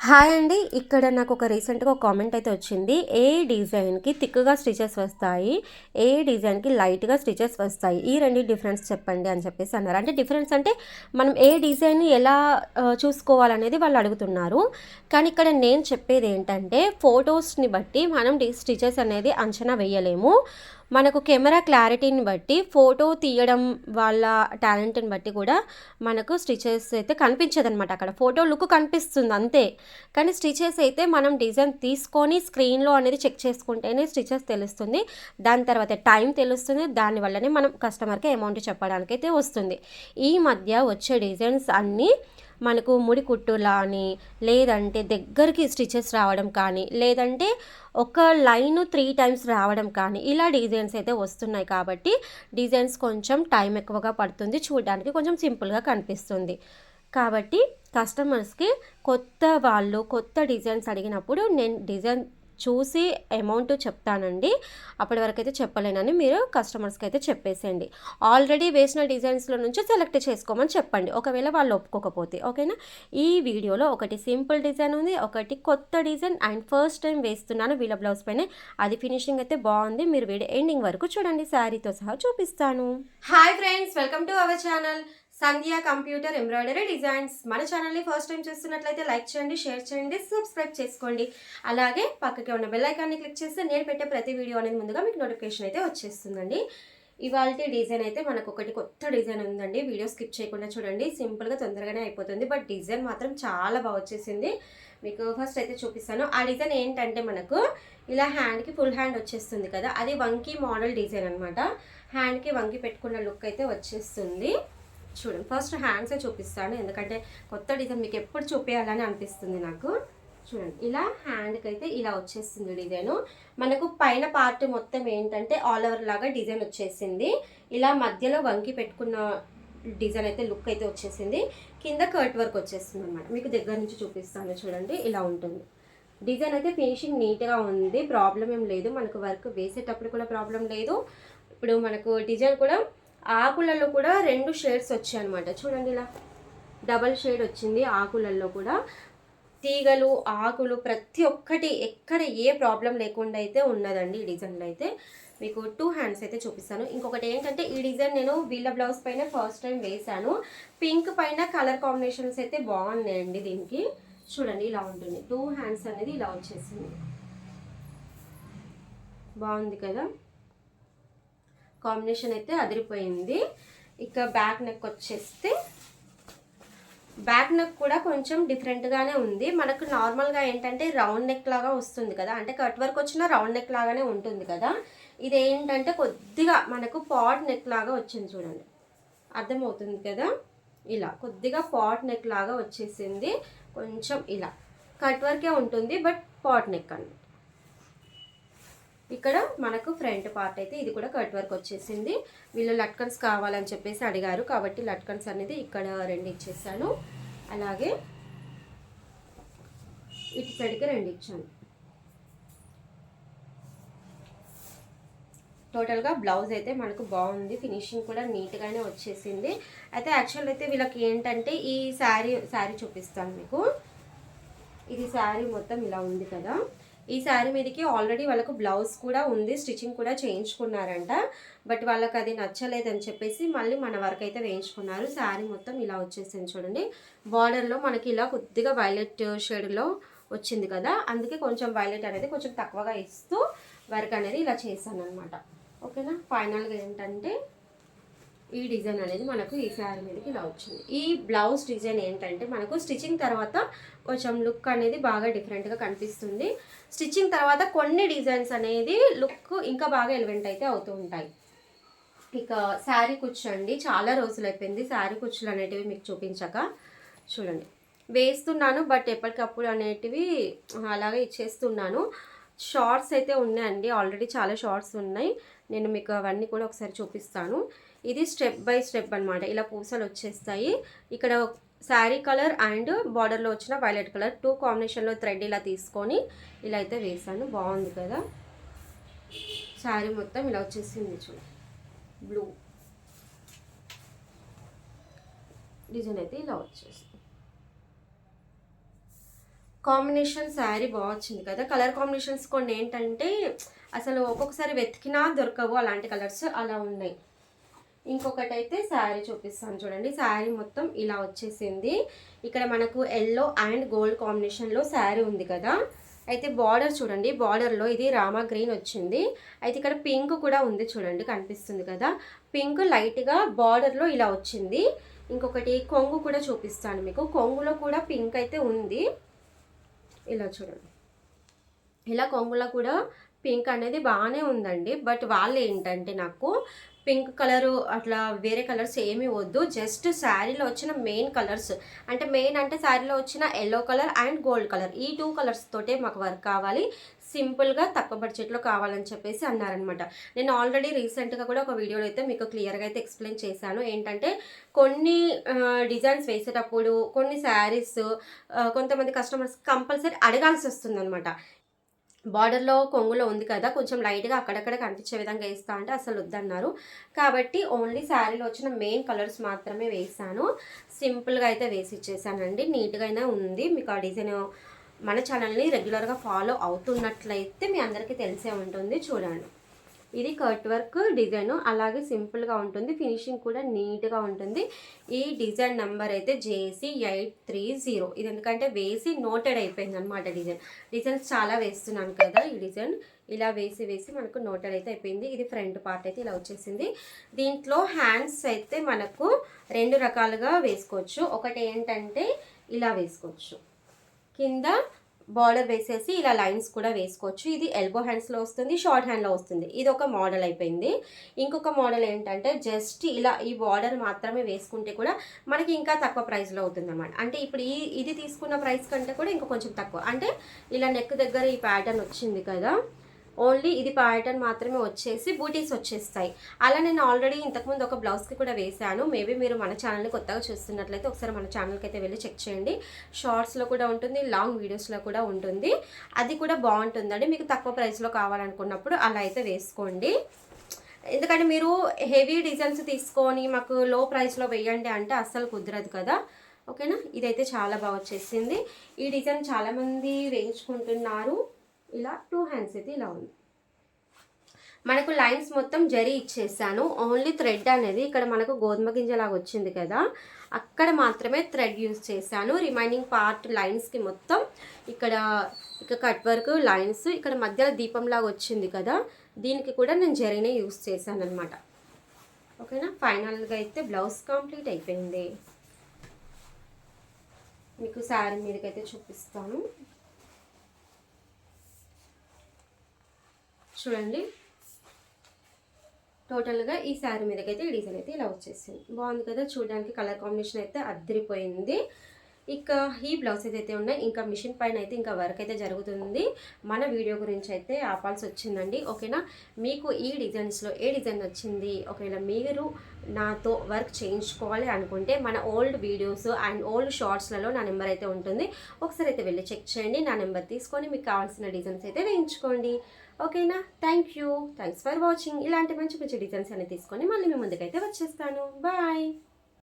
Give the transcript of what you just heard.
Hi అండి. ఇక్కడ నాకు ఒక రీసెంట్గా ఒక కామెంట్ అయితే వచ్చింది. ఏ డిజైన్కి థిక్గా స్టిచెస్ వస్తాయి? ఏ డిజైన్కి లైట్గా స్టిచెస్ వస్తాయి? ఈ రెండు డిఫరెన్స్ చెప్పండి అని చెప్పేసి అన్నారు. అంటే డిఫరెన్స్ అంటే మనం ఏ డిజైన్ ఎలా చూసుకోవాలనేది వాళ్ళు అడుగుతున్నారు. కానీ ఇక్కడ నేను చెప్పేది ఏంటంటే ఫొటోస్ని బట్టి మనం డి స్టిచెస్ అనేది అంచనా వేయలేము. మనకు కెమెరా క్లారిటీని బట్టి ఫోటో తీయడం వాళ్ళ టాలెంట్ని బట్టి కూడా మనకు స్టిచెస్ అయితే కనిపించదనమాట అక్కడ ఫోటో లుక్ కనిపిస్తుంది అంతే. కానీ స్టిచెస్ అయితే మనం డిజైన్ తీసుకొని స్క్రీన్లో అనేది చెక్ చేసుకుంటేనే స్టిచెస్ తెలుస్తుంది. దాని తర్వాత టైం తెలుస్తుంది. దానివల్లనే మనం కస్టమర్కి అమౌంట్ చెప్పడానికి అయితే వస్తుంది. ఈ మధ్య వచ్చే డిజైన్స్ అన్నీ మనకు ముడి కుట్టులా అని లేదంటే దగ్గరికి స్టిచెస్ రావడం కానీ లేదంటే ఒక లైన్ త్రీ టైమ్స్ రావడం కానీ ఇలా డిజైన్స్ అయితే వస్తున్నాయి కాబట్టి డిజైన్స్ కొంచెం టైం ఎక్కువగా పడుతుంది. చూడడానికి కొంచెం సింపుల్గా కనిపిస్తుంది. కాబట్టి కస్టమర్స్కి కొత్త వాళ్ళు కొత్త డిజైన్స్ అడిగినప్పుడు నేను డిజైన్ చూసి అమౌంట్ చెప్తానండి. అప్పటి వరకు అయితే చెప్పలేనని మీరు కస్టమర్స్కి అయితే చెప్పేసేయండి. ఆల్రెడీ వేసిన డిజైన్స్లో నుంచి సెలెక్ట్ చేసుకోమని చెప్పండి. ఒకవేళ వాళ్ళు ఒప్పుకోకపోతే ఓకేనా? ఈ వీడియోలో ఒకటి సింపుల్ డిజైన్ ఉంది ఒకటి కొత్త డిజైన్ అండ్ ఫస్ట్ టైం వేస్తున్నాను వీళ్ళ బ్లౌజ్ పైన. అది ఫినిషింగ్ అయితే బాగుంది. మీరు వీడియో ఎండింగ్ వరకు చూడండి. శారీతో సహా చూపిస్తాను. Hi friends welcome to our channel. Sandhya computer embroidery designs. మన ఛానల్ని ఫస్ట్ టైం చూస్తున్నట్లయితే లైక్ చేయండి షేర్ చేయండి సబ్స్క్రైబ్ చేసుకోండి. అలాగే పక్కకి ఉన్న బెల్ ఐకాన్ని క్లిక్ చేస్తే నేను పెట్టే ప్రతి వీడియో అనేది ముందుగా మీకు నోటిఫికేషన్ అయితే వచ్చేస్తుందండి. ఇవాళ డిజైన్ అయితే మనకు ఒకటి కొత్త డిజైన్ ఉందండి. వీడియో స్కిప్ చేయకుండా చూడండి. సింపుల్గా తొందరగానే అయిపోతుంది. బట్ డిజైన్ మాత్రం చాలా బాగా వచ్చేసింది. మీకు ఫస్ట్ అయితే చూపిస్తాను. ఆ డిజైన్ ఏంటంటే మనకు ఇలా హ్యాండ్కి ఫుల్ హ్యాండ్ వచ్చేస్తుంది కదా. అది వంకీ మోడల్ డిజైన్ అనమాట హ్యాండ్కి వంకి పెట్టుకున్న లుక్ అయితే వచ్చేస్తుంది. చూడండి. ఫస్ట్ హ్యాండ్సే చూపిస్తాను. ఎందుకంటే కొత్త డిజైన్ మీకు ఎప్పుడు చూపించాలని అనిపిస్తుంది నాకు. చూడండి. ఇలా హ్యాండ్కి అయితే ఇలా వచ్చేస్తుంది డిజైన్ మనకు పైన పార్ట్ మొత్తం ఏంటంటే ఆల్ ఓవర్ లాగా డిజైన్ వచ్చేసింది. ఇలా మధ్యలో వంకి పెట్టుకున్న డిజైన్ అయితే లుక్ అయితే వచ్చేసింది. కింద కర్ట్ వర్క్ వచ్చేస్తుంది అనమాట మీకు దగ్గర నుంచి చూపిస్తాను చూడండి. ఇలా ఉంటుంది. డిజైన్ అయితే ఫినిషింగ్ నీట్గా ఉంది. ప్రాబ్లం ఏం లేదు. మనకు వర్క్ వేసేటప్పుడు కూడా ప్రాబ్లం లేదు. ఇప్పుడు మనకు డిజైన్ కూడా ఆకులలో కూడా రెండు షేడ్స్ వచ్చాయి అనమాట చూడండి ఇలా డబల్ షేడ్ వచ్చింది ఆకులలో కూడా. తీగలు ఆకులు ప్రతి ఒక్కటి ఎక్కడ ఏ ప్రాబ్లం లేకుండా అయితే ఉన్నదండి ఈ డిజైన్లో అయితే. మీకు టూ హ్యాండ్స్ అయితే చూపిస్తాను. ఇంకొకటి ఏంటంటే ఈ డిజైన్ నేను వీళ్ళ బ్లౌజ్ పైన ఫస్ట్ టైం వేశాను. పింక్ పైన కలర్ కాంబినేషన్స్ అయితే బాగున్నాయండి దీనికి. చూడండి ఇలా ఉంటుంది. టూ హ్యాండ్స్ అనేది ఇలా వచ్చేసింది. బాగుంది కదా? కాంబినేషన్ అయితే అదిరిపోయింది. ఇక బ్యాక్ నెక్ వచ్చేస్తే బ్యాక్ నెక్ కూడా కొంచెం డిఫరెంట్గానే ఉంది. మనకు నార్మల్గా ఏంటంటే రౌండ్ నెక్ లాగా వస్తుంది కదా. అంటే కట్ వర్క్ వచ్చిన రౌండ్ నెక్ లాగానే ఉంటుంది కదా. ఇది ఏంటంటే కొద్దిగా మనకు పాట్ నెక్ లాగా వచ్చింది చూడండి. అర్థమవుతుంది కదా? ఇలా కొద్దిగా పాట్ నెక్ లాగా వచ్చేసింది. కొంచెం ఇలా. కట్ వర్కే ఉంటుంది బట్ పాట్ నెక్ అండి ఇక్కడ మనకు ఫ్రంట్ పార్ట్ అయితే ఇది కూడా కట్ వర్క్ వచ్చేసింది. వీళ్ళు లట్కన్స్ కావాలని చెప్పేసి అడిగారు. కాబట్టి లట్కన్స్ అనేది ఇక్కడ రెండు ఇచ్చేసాను. అలాగే ఇటు సైడ్కి రెండు ఇచ్చాను. టోటల్గా బ్లౌజ్ అయితే మనకు బాగుంది. ఫినిషింగ్ కూడా నీట్గానే వచ్చేసింది. అయితే యాక్చువల్ అయితే వీళ్ళకి ఏంటంటే ఈ శారీ శారీ చూపిస్తాను మీకు. ఇది శారీ మొత్తం ఇలా ఉంది కదా. ఈ శారీ మీదకి ఆల్రెడీ వాళ్ళకు బ్లౌజ్ కూడా ఉంది స్టిచ్చింగ్ కూడా చేయించుకున్నారంట. బట్ వాళ్ళకి అది నచ్చలేదని చెప్పేసి మళ్ళీ మన వరకు అయితే వేయించుకున్నారు. శారీ మొత్తం ఇలా వచ్చేసింది చూడండి. బార్డర్లో మనకి ఇలా కొద్దిగా వైలెట్ షేడ్లో వచ్చింది కదా. అందుకే కొంచెం వైలెట్ అనేది కొంచెం తక్కువగా ఇస్తూ వర్క్ అనేది ఇలా చేశాను అనమాట ఓకేనా ఫైనల్గా ఏంటంటే ఈ డిజైన్ అనేది మనకు ఈ శారీ మీదకి ఇలా వచ్చింది. ఈ బ్లౌజ్ డిజైన్ ఏంటంటే మనకు స్టిచ్చింగ్ తర్వాత కొంచెం లుక్ అనేది బాగా డిఫరెంట్గా కనిపిస్తుంది. స్టిచ్చింగ్ తర్వాత కొన్ని డిజైన్స్ అనేది లుక్ ఇంకా బాగా ఎలివెంట్ అయితే అవుతూ ఉంటాయి. ఇక శారీ కుచ్చండి చాలా రోజులు అయిపోయింది శారీ కుచ్చులు అనేటివి మీకు చూపించక చూడండి. వేస్తున్నాను బట్ ఎప్పటికప్పుడు అనేటివి అలాగే ఇచ్చేస్తున్నాను. షార్ట్స్ అయితే ఉన్నాయండి. ఆల్రెడీ చాలా షార్ట్స్ ఉన్నాయి. నేను మీకు అవన్నీ కూడా ఒకసారి చూపిస్తాను. ఇది స్టెప్ బై స్టెప్ అన్నమాట. ఇలా పూసలు వచ్చేస్తాయి. ఇక్కడ శారీ కలర్ అండ్ బార్డర్లో వచ్చిన వైలెట్ కలర్ టూ కాంబినేషన్లో థ్రెడ్ ఇలా తీసుకొని ఇలా అయితే వేసాను బాగుంది కదా? శారీ మొత్తం ఇలా వచ్చేసింది చూడు. బ్లూ డిజైన్ అయితే ఇలా వచ్చేసింది. కాంబినేషన్ శారీ బాగా వచ్చింది కదా? కలర్ కాంబినేషన్స్ కొన్ని ఏంటంటే అసలు ఒక్కొక్కసారి వెతికినా దొరకవు అలాంటి కలర్స్ అలా ఉన్నాయి. ఇంకొకటి అయితే శారీ చూపిస్తాను చూడండి. శారీ మొత్తం ఇలా వచ్చేసింది. ఇక్కడ మనకు ఎల్లో అండ్ గోల్డ్ కాంబినేషన్లో శారీ ఉంది కదా. అయితే బార్డర్ చూడండి. బార్డర్లో ఇది రామా గ్రీన్ వచ్చింది. అయితే ఇక్కడ పింక్ కూడా ఉంది చూడండి కనిపిస్తుంది కదా. పింక్ లైట్గా బార్డర్లో ఇలా వచ్చింది. ఇంకొకటి కొంగు కూడా చూపిస్తాను మీకు. కొంగులో కూడా పింక్ అయితే ఉంది. ఇలా చూడండి. ఇలా కొంగులో కూడా పింక్ అనేది బాగానే ఉందండి. బట్ వాళ్ళు ఏంటంటే నాకు పింక్ కలరు అట్లా వేరే కలర్స్ ఏమీ వద్దు. జస్ట్ శారీలో వచ్చిన మెయిన్ కలర్స్. అంటే మెయిన్ అంటే శారీలో వచ్చిన yellow colour and gold colour. ఈ టూ కలర్స్ తోటే మాకు వర్క్ కావాలి. సింపుల్గా తక్కువ బడ్జెట్లో కావాలని చెప్పేసి అన్నారనమాట నేను ఆల్రెడీ రీసెంట్గా కూడా ఒక వీడియోలో అయితే మీకు క్లియర్గా అయితే ఎక్స్ప్లెయిన్ చేశాను. ఏంటంటే కొన్ని డిజైన్స్ వేసేటప్పుడు కొన్ని శారీస్ కొంతమంది కస్టమర్స్ కంపల్సరీ అడగాల్సి వస్తుంది అనమాట బార్డర్లో కొంగులో ఉంది కదా కొంచెం లైట్గా అక్కడక్కడ కనిపించే విధంగా వేస్తా అంటే అసలు వద్దన్నారు. కాబట్టి ఓన్లీ శారీలో వచ్చిన మెయిన్ కలర్స్ మాత్రమే వేసాను సింపుల్గా అయితే వేసి ఇచ్చేసానండి. నీట్గానే ఉంది. మీకు ఆ డిజైన్ మన ఛానల్ని రెగ్యులర్గా ఫాలో అవుతున్నట్లయితే మీ అందరికీ తెలిసే ఉంటుంది. చూడండి. ఇది కట్ వర్క్ డిజైన్. అలాగే సింపుల్గా ఉంటుంది. ఫినిషింగ్ కూడా నీట్గా ఉంటుంది. ఈ డిజైన్ నెంబర్ అయితే జేసీ ఎయిట్ త్రీ జీరో ఇది ఎందుకంటే వేసి నోటెడ్ అయిపోయింది అనమాట డిజైన్. డిజైన్స్ చాలా వేస్తున్నాను కదా ఈ డిజైన్. ఇలా వేసి వేసి మనకు నోటెడ్ అయితే అయిపోయింది. ఇది ఫ్రంట్ పార్ట్ అయితే ఇలా వచ్చేసింది. దీంట్లో హ్యాండ్స్ అయితే మనకు రెండు రకాలుగా వేసుకోవచ్చు. ఒకటి ఏంటంటే ఇలా వేసుకోవచ్చు. కింద బార్డర్ వేసేసి ఇలా లైన్స్ కూడా వేసుకోవచ్చు. ఇది ఎల్బో హ్యాండ్స్లో వస్తుంది షార్ట్ హ్యాండ్లో వస్తుంది. ఇది ఒక మోడల్ అయిపోయింది. ఇంకొక మోడల్ ఏంటంటే జస్ట్ ఇలా ఈ బార్డర్ మాత్రమే వేసుకుంటే కూడా మనకి ఇంకా తక్కువ ప్రైస్లో అవుతుంది అనమాట అంటే ఇప్పుడు ఈ ఇది తీసుకున్న ప్రైస్ కంటే కూడా ఇంకా కొంచెం తక్కువ. అంటే ఇలా నెక్ దగ్గర ఈ ప్యాటర్న్ వచ్చింది కదా ఓన్లీ ఇది ప్యాటర్న్ మాత్రమే వచ్చేసి బూటీస్ వచ్చేస్తాయి. అలా నేను ఆల్రెడీ ఇంతకుముందు ఒక బ్లౌజ్కి కూడా వేశాను. మేబీ మీరు మన ఛానల్ని కొత్తగా చూస్తున్నట్లయితే ఒకసారి మన ఛానల్కి అయితే వెళ్ళి చెక్ చేయండి. షార్ట్స్లో కూడా ఉంటుంది లాంగ్ వీడియోస్లో కూడా ఉంటుంది. అది కూడా బాగుంటుందండి. మీకు తక్కువ ప్రైస్లో కావాలనుకున్నప్పుడు అలా అయితే వేసుకోండి. ఎందుకంటే మీరు హెవీ డిజైన్స్ తీసుకొని మాకు లో ప్రైస్లో వేయండి అంటే అస్సలు కుదరదు కదా. ఓకేనా? ఇదైతే చాలా బాగా వచ్చేసింది. ఈ డిజైన్ చాలామంది వేయించుకుంటున్నారు. ఇలా టూ హ్యాండ్స్ అయితే ఇలా ఉంది. మనకు లైన్స్ మొత్తం జరీ ఇచ్చేసాను. ఓన్లీ థ్రెడ్ అనేది ఇక్కడ మనకు గోధుమ గింజలాగా వచ్చింది కదా. అక్కడ మాత్రమే థ్రెడ్ యూజ్ చేశాను. రిమైనింగ్ పార్ట్ లైన్స్కి మొత్తం ఇక్కడ ఇక కట్ వర్క్ లైన్స్ ఇక్కడ మధ్యలో దీపంలాగా వచ్చింది కదా. దీనికి కూడా నేను జరీనే యూజ్ చేశాను అనమాట ఓకేనా? ఫైనల్గా అయితే బ్లౌజ్ కంప్లీట్ అయిపోయింది. మీకు శారీ మీదకైతే చూపిస్తాను. చూడండి. టోటల్గా ఈ శారీ మీదకైతే ఈ డిజైన్ అయితే ఇలా వచ్చేసింది. బాగుంది కదా? చూడడానికి కలర్ కాంబినేషన్ అయితే అద్దరిపోయింది ఇక ఈ బ్లౌజ్ అయితే ఉన్నాయి ఇంకా మిషన్ పైన అయితే ఇంకా వర్క్ అయితే జరుగుతుంది. మన వీడియో గురించి అయితే ఆపాల్సి వచ్చిందండి. ఓకేనా? మీకు ఈ డిజైన్స్లో ఏ డిజైన్ వచ్చింది ఒకవేళ మీరు నాతో వర్క్ చేయించుకోవాలి అనుకుంటే మన ఓల్డ్ వీడియోస్ అండ్ ఓల్డ్ షార్ట్స్లలో నా నెంబర్ అయితే ఉంటుంది. ఒకసారి అయితే వెళ్ళి చెక్ చేయండి. నా నెంబర్ తీసుకొని మీకు కావాల్సిన డిజైన్స్ అయితే వేయించుకోండి. ఓకేనా? Thank you thanks for watching ఇలాంటి మంచి మంచి డిజైన్స్ అనేవి తీసుకొని మళ్ళీ మీ ముందుకైతే వచ్చేస్తాను. బాయ్